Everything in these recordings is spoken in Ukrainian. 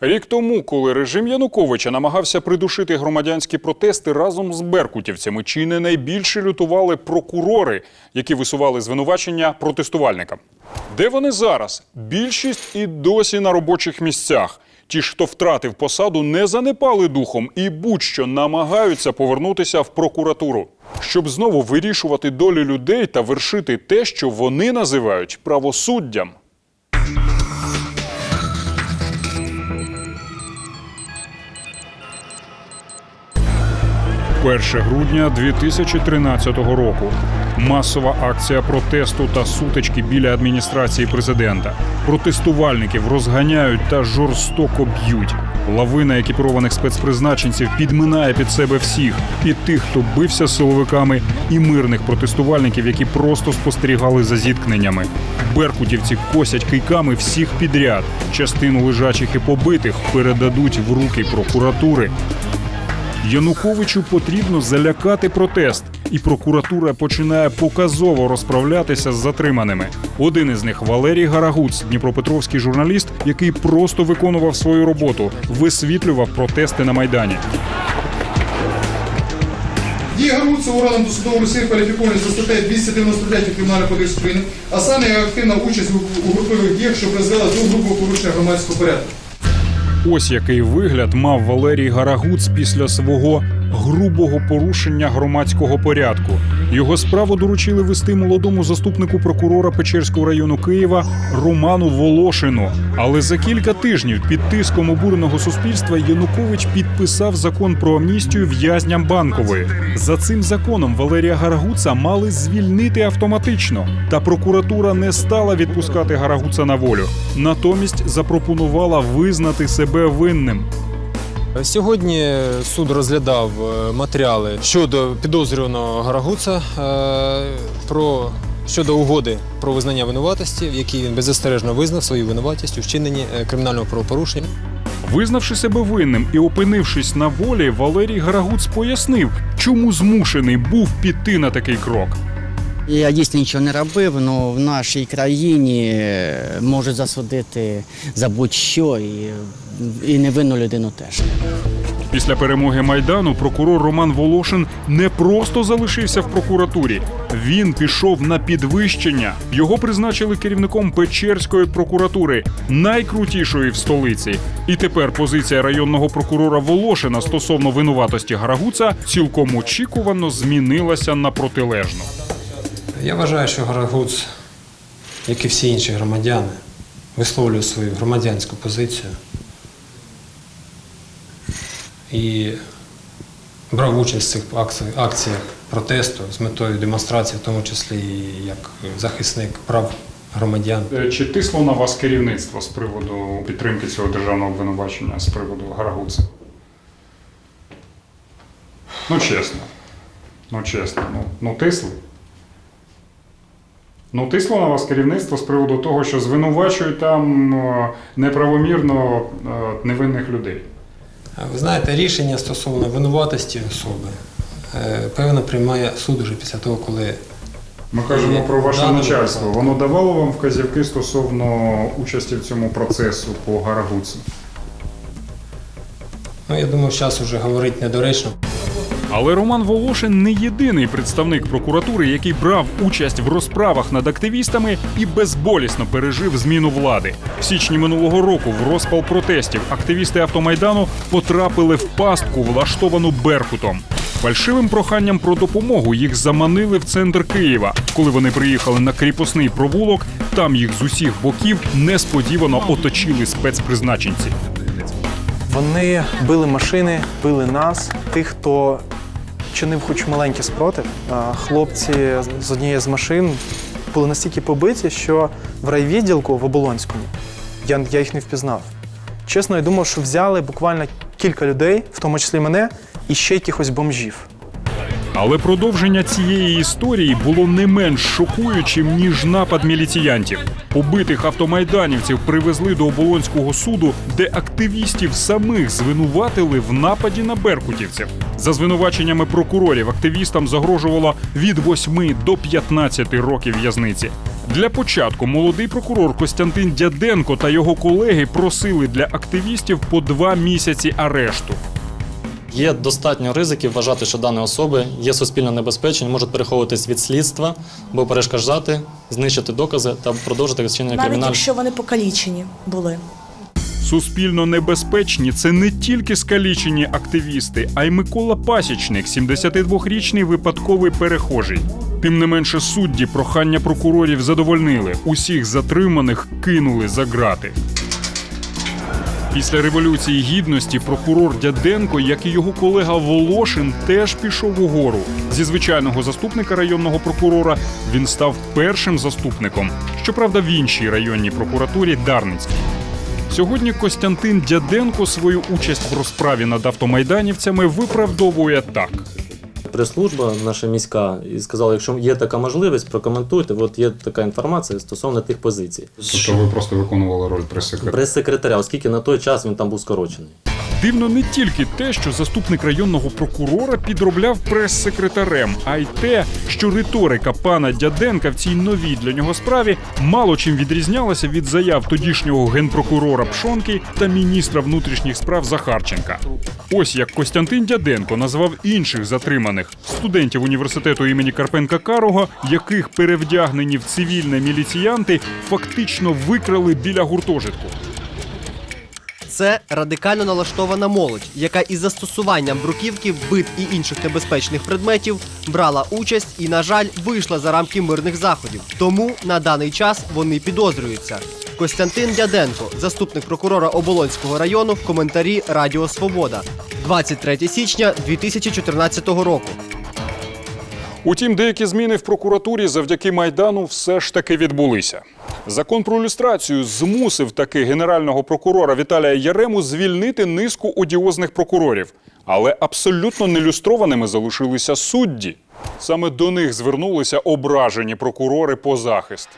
Рік тому, коли режим Януковича намагався придушити громадянські протести разом з беркутівцями, чи не найбільше лютували прокурори, які висували звинувачення протестувальникам. Де вони зараз? Більшість і досі на робочих місцях. Ті хто втратив посаду, не занепали духом і будь-що намагаються повернутися в прокуратуру, щоб знову вирішувати долі людей та вершити те, що вони називають правосуддям. 1 грудня 2013 року. Масова акція протесту та сутички біля адміністрації президента. Протестувальників розганяють та жорстоко б'ють. Лавина екіпірованих спецпризначенців підминає під себе всіх і тих, хто бився з силовиками, і мирних протестувальників, які просто спостерігали за зіткненнями. Беркутівці косять кийками всіх підряд. Частину лежачих і побитих передадуть в руки прокуратури. Януковичу потрібно залякати протест, і прокуратура починає показово розправлятися з затриманими. Один із них Валерій Гарагуц, дніпропетровський журналіст, який просто виконував свою роботу, висвітлював протести на майдані. Дії Гаруца органом досудового розслідування кваліфіковані за статтею 293 Кримінального кодексу України, а саме активна участь у групових діях, що призвела до грубого порушення громадського порядку. Ось який вигляд мав Валерій Гарагуц після свого грубого порушення громадського порядку. Його справу доручили вести молодому заступнику прокурора Печерського району Києва Роману Волошину. Але за кілька тижнів під тиском обуреного суспільства Янукович підписав закон про амністію в'язням банкової. За цим законом Валерія Гарагуца мали звільнити автоматично. Та прокуратура не стала відпускати Гарагуца на волю. Натомість запропонувала визнати себе винним. Сьогодні суд розглядав е, матеріали щодо підозрюваного Гарагуца е, про щодо угоди про визнання винуватості, в якій він беззастережно визнав свою винуватість у вчиненні е, кримінального правопорушення. Визнавши себе винним і опинившись на волі, Валерій Гарагуц пояснив, чому змушений був піти на такий крок. Я дійсно нічого не робив, але в нашій країні е, можуть засудити за будь-що і, і невинну людину теж. Після перемоги майдану прокурор Роман Волошин не просто залишився в прокуратурі. Він пішов на підвищення. Його призначили керівником Печерської прокуратури, найкрутішої в столиці. І тепер позиція районного прокурора Волошина стосовно винуватості Гарагуца цілком очікувано змінилася на протилежну. Я вважаю, що Гарагуц, як і всі інші громадяни, висловлює свою громадянську позицію і брав участь в цих акціях протесту з метою демонстрації, в тому числі як захисник прав громадян. Е, Чи тисло на вас керівництво з приводу підтримки цього державного обвинувачення з приводу Гарагуца? Ну, чесно. Ну, чесно. Ну, ну тисли. Ну, тисло на вас керівництво з приводу того, що звинувачують там е, неправомірно е, невинних людей. Ви знаєте, рішення стосовно винуватості особи, е, певно, приймає суд уже після того, коли Ми кажемо про ваше начальство. Воно давало вам вказівки стосовно участі в цьому процесу по Гарагуці? ну я думаю, зараз вже говорити недоречно. Але Роман Волошин не єдиний представник прокуратури, який брав участь в розправах над активістами і безболісно пережив зміну влади. В січні минулого року в розпал протестів активісти автомайдану потрапили в пастку, влаштовану Беркутом. Фальшивим проханням про допомогу їх заманили в центр Києва. Коли вони приїхали на кріпосний провулок, там їх з усіх боків несподівано оточили спецпризначенці. Вони били машини, били нас, тих, хто чинив хоч маленький спротив. Хлопці з однієї з машин були настільки побиті, що в райвідділку в Оболонському я, я їх не впізнав. Чесно, я думав, що взяли буквально кілька людей, в тому числі мене, і ще якихось бомжів. Але продовження цієї історії було не менш шокуючим, ніж напад міліціянтів. Побитих автомайданівців привезли до оболонського суду, де активістів самих звинуватили в нападі на беркутівців. За звинуваченнями прокурорів активістам загрожувало від 8 до 15 років в'язниці. Для початку молодий прокурор Костянтин Дяденко та його колеги просили для активістів по два місяці арешту. Є достатньо ризиків вважати, що дані особи є суспільно небезпечні, можуть переховуватись від слідства, або перешкоджати, знищити докази та продовжити розчинення Навіть якщо вони покалічені були. Суспільно небезпечні це не тільки скалічені активісти, а й Микола Пасічник, 72-річний випадковий перехожий. Тим не менше, судді прохання прокурорів задовольнили. Усіх затриманих кинули за грати. Після революції гідності прокурор Дяденко, як і його колега Волошин, теж пішов угору. Зі звичайного заступника районного прокурора він став першим заступником, щоправда, в іншій районній прокуратурі Дарницькій. Сьогодні Костянтин Дяденко свою участь в розправі над автомайданівцями виправдовує так. Прес-служба наша міська і сказала, якщо є така можливість, прокоментуйте. От є така інформація стосовно тих позицій. Тобто ви просто виконували роль прес-секретаря? Прес-секретаря, оскільки на той час він там був скорочений. Дивно не тільки те, що заступник районного прокурора підробляв прес-секретарем, а й те, що риторика пана Дяденка в цій новій для нього справі мало чим відрізнялася від заяв тодішнього генпрокурора Пшонки та міністра внутрішніх справ Захарченка. Ось як Костянтин Дяденко назвав інших затриманих студентів університету імені Карпенка Карого, яких перевдягнені в цивільне міліціянти фактично викрали біля гуртожитку. Це радикально налаштована молодь, яка із застосуванням бруківки, бит і інших небезпечних предметів брала участь і, на жаль, вийшла за рамки мирних заходів. Тому на даний час вони підозрюються. Костянтин Дяденко, заступник прокурора Оболонського району, в коментарі Радіо Свобода, 23 січня 2014 року. Утім, деякі зміни в прокуратурі завдяки майдану все ж таки відбулися. Закон про люстрацію змусив таки генерального прокурора Віталія Ярему звільнити низку одіозних прокурорів, але абсолютно нелюстрованими залишилися судді. Саме до них звернулися ображені прокурори по захист.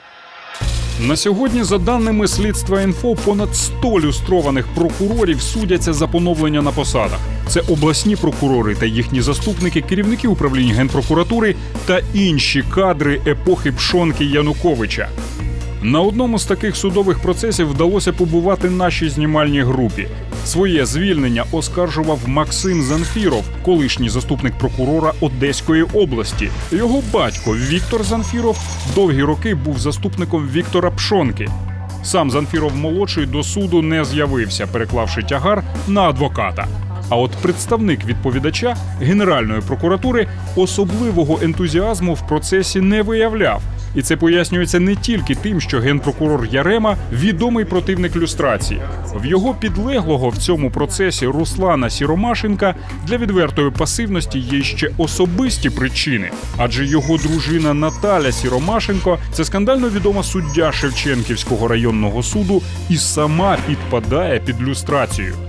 На сьогодні, за даними слідства інфо, понад 100 люстрованих прокурорів судяться за поновлення на посадах. Це обласні прокурори та їхні заступники, керівники управлінь генпрокуратури та інші кадри епохи Пшонки Януковича. На одному з таких судових процесів вдалося побувати нашій знімальній групі. Своє звільнення оскаржував Максим Занфіров, колишній заступник прокурора Одеської області. Його батько Віктор Занфіров довгі роки був заступником Віктора Пшонки. Сам Занфіров молодший до суду не з'явився, переклавши тягар на адвоката. А от представник відповідача Генеральної прокуратури особливого ентузіазму в процесі не виявляв. І це пояснюється не тільки тим, що генпрокурор Ярема відомий противник люстрації. В його підлеглого в цьому процесі Руслана Сіромашенка для відвертої пасивності є ще особисті причини, адже його дружина Наталя Сіромашенко це скандально відома суддя Шевченківського районного суду і сама підпадає під люстрацію.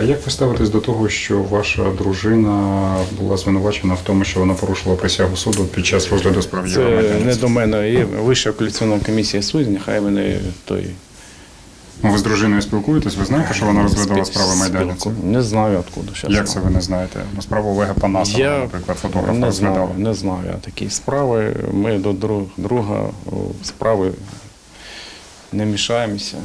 А як ви ставитесь до того, що ваша дружина була звинувачена в тому, що вона порушила присягу суду під час розгляду справ Це не до мене. Є вища коаліційна комісія суддів, нехай вони той Ну, Ви з дружиною спілкуєтесь? Ви знаєте, що вона розглядала справи майданівців? Не знаю откуда. Щас Як це ви не знаєте? Ну, справу Олега Панасова, Я наприклад, фотографа не знаю, не знаю я такі справи. Ми до друг, друга справи не мішаємося.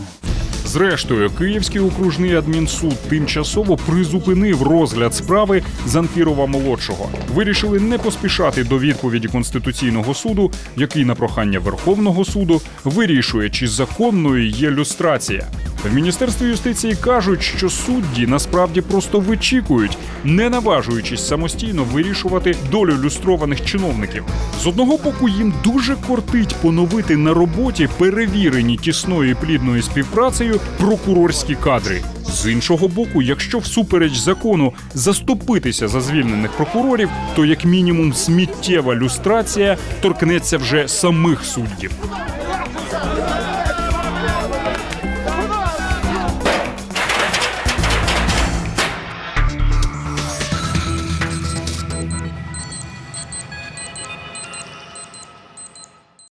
Зрештою, Київський окружний адмінсуд тимчасово призупинив розгляд справи Занфірова молодшого. Вирішили не поспішати до відповіді Конституційного суду, який на прохання Верховного суду вирішує, чи законною є люстрація. В міністерстві юстиції кажуть, що судді насправді просто вичікують, не наважуючись самостійно вирішувати долю люстрованих чиновників. З одного боку, їм дуже кортить поновити на роботі перевірені тісною і плідною співпрацею прокурорські кадри. З іншого боку, якщо всупереч закону заступитися за звільнених прокурорів, то як мінімум сміттєва люстрація торкнеться вже самих суддів.